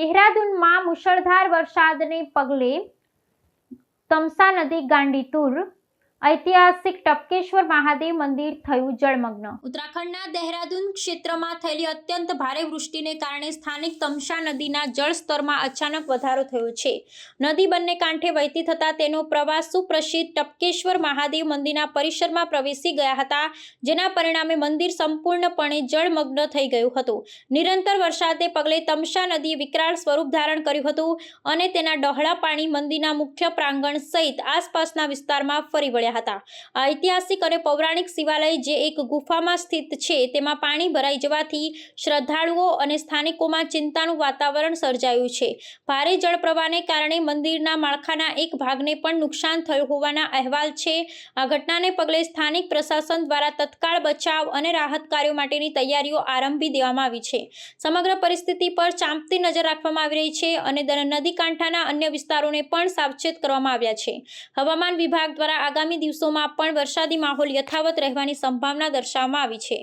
દેહરાદૂનમાં મુશળધાર વરસાદને પગલે તમસા નદી ગાંડીતુર ઐતિહાસિક ટપકેશ્વર મહાદેવ મંદિર થયું જળમગ્ન. ઉત્તરાખંડના દહેરાદૂન ક્ષેત્રમાં થયેલી અત્યંત ભારે વૃષ્ટિને કારણે સ્થાનિક તમસા નદીના જળસ્તરમાં અચાનક વધારો થયો છે. નદી બંને કાંઠે વહેતી થતાં તેનો પ્રવાહ સુપ્રસિદ્ધ ટપકેશ્વર મહાદેવ મંદિરના પરિસરમાં પ્રવેશી ગયા હતા, જેના પરિણામે મંદિર સંપૂર્ણપણે જળમગ્ન થઈ ગયું હતું. નિરંતર વરસાદને પગલે તમસા નદીએ વિકરાળ સ્વરૂપ ધારણ કર્યું હતું અને તેના ડહોળા પાણી મંદિરના મુખ્ય પ્રાંગણ સહિત આસપાસના વિસ્તારમાં ફરી વળ્યા હતા. આ ઐતિહાસિક અને પૌરાણિક શિવાલય જે એક ગુફામાં સ્થિત છે, તેમાં પાણી ભરાઈ જવાથી શ્રદ્ધાળુઓ અને સ્થાનિકોમાં ચિંતાનું વાતાવરણ સર્જાયું છે. ભારે જળપ્રવાહને કારણે મંદિરના માળખાના એક ભાગને પણ નુકસાન થયું હોવાના અહેવાલ છે. આ ઘટનાને પગલે સ્થાનિક પ્રશાસન દ્વારા તત્કાળ બચાવ અને રાહત કાર્યો માટેની તૈયારીઓ આરંભી દેવામાં આવી છે. સમગ્ર પરિસ્થિતિ પર ચાંપતી નજર રાખવામાં આવી રહી છે અને નદી કાંઠાના અન્ય વિસ્તારોને પણ સાવચેત કરવામાં આવ્યા છે. હવામાન વિભાગ દ્વારા આગામી દિવસોમાં પણ વરસાદી માહોલ યથાવત રહેવાની સંભાવના દર્શાવવામાં આવી છે.